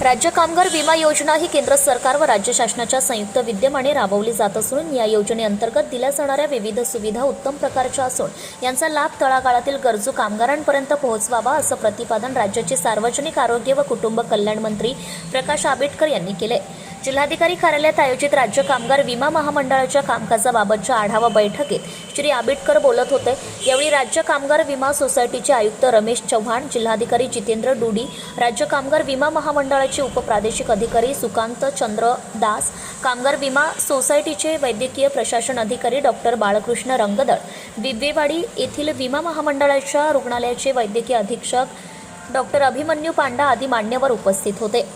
राज्य कामगार विमा योजना ही केंद्र सरकार व राज्य शासनाच्या संयुक्त विद्यमाने राबवली जात असून या योजनेअंतर्गत दिल्या जाणाऱ्या विविध सुविधा उत्तम प्रकारच्या असून यांचा लाभ तळागाळातील गरजू कामगारांपर्यंत पोहोचवावा असं प्रतिपादन राज्याचे सार्वजनिक आरोग्य व कुटुंब कल्याण मंत्री प्रकाश आंबेडकर यांनी केले जिल्हाधिकारी कार्यालयात आयोजित राज्य कामगार विमा महामंडळाच्या कामकाजाबाबतच्या आढावा बैठकीत श्री आंबेडकर बोलत होते. यावेळी राज्य कामगार विमा सोसायटीचे आयुक्त रमेश चव्हाण जिल्हाधिकारी जितेंद्र डुडी राज्य कामगार विमा महामंडळाचे उपप्रादेशिक अधिकारी सुकांत चंद्र दास कामगार विमा सोसायटीचे वैद्यकीय प्रशासन अधिकारी डॉक्टर बाळकृष्ण रंगदळ दिव्यवाडी येथील विमा महामंडळाच्या रुग्णालयाचे वैद्यकीय अधीक्षक डॉक्टर अभिमन्यू पांडा आदी मान्यवर उपस्थित होते.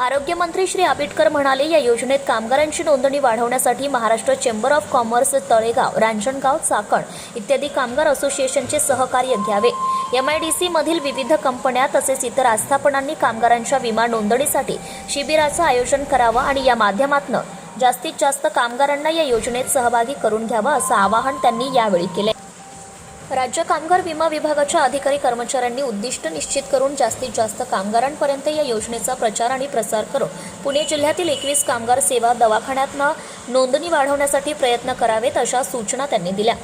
आरोग्यमंत्री श्री आबिटकर म्हणाले या योजनेत कामगारांची नोंदणी वाढवण्यासाठी Maharashtra chamber of commerce Talegaon Ranjangaon Chakan इत्यादी कामगार असोसिएशनचे सहकार्य घ्यावे. एमआयडीसी मधील विविध कंपन्या तसेच इतर आस्थापनांनी कामगारांच्या विमा नोंदणीसाठी शिबिराचं आयोजन करावं आणि या माध्यमातून जास्तीत जास्त कामगारांना या योजनेत सहभागी करून घ्यावं असं आवाहन त्यांनी यावेळी केले. राज्य कामगार विमा विभागाच्या अधिकारी कर्मचाऱ्यांनी उद्दिष्ट निश्चित करून जास्तीत जास्त कामगारांपर्यंत या योजनेचा प्रचार आणि प्रसार करून पुणे जिल्ह्यातील एकवीस कामगार सेवा दवाखान्यातनं नोंदणी वाढवण्यासाठी प्रयत्न करावेत अशा सूचना त्यांनी दिल्या.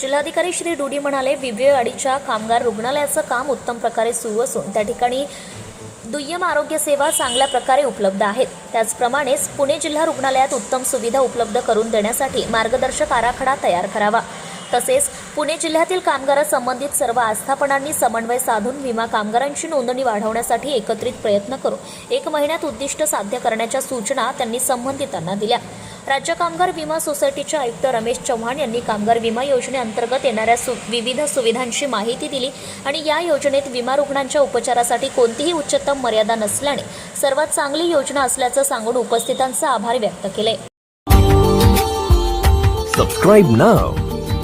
जिल्हाधिकारी श्री डुडी म्हणाले विवेवाडीच्या कामगार रुग्णालयाचं काम उत्तम प्रकारे सुरू असून त्या ठिकाणी दुय्यम आरोग्य सेवा चांगल्या प्रकारे उपलब्ध आहेत. त्याचप्रमाणेच पुणे जिल्हा रुग्णालयात उत्तम सुविधा उपलब्ध करून देण्यासाठी मार्गदर्शक आराखडा तयार करावा. तसेच पुणे जिल्ह्यातील कामगारासंबंधित सर्व आस्थापनांनी समन्वय साधून विमा कामगारांची नोंदणी वाढवण्यासाठी एकत्रित प्रयत्न करून एक महिन्यात उद्दिष्ट साध्य करण्याच्या सूचना त्यांनी संबंधितांना दिल्या. राज्य कामगार विमा सोसायटीचे आयुक्त रमेश चव्हाण यांनी कामगार विमा योजनेअंतर्गत येणाऱ्या सु विविध सुविधांची माहिती दिली आणि या योजनेत विमा रुग्णांच्या उपचारासाठी कोणतीही उच्चतम मर्यादा नसल्याने सर्वात चांगली योजना असल्याचं सांगून उपस्थितांचे आभार व्यक्त केले. Subscribe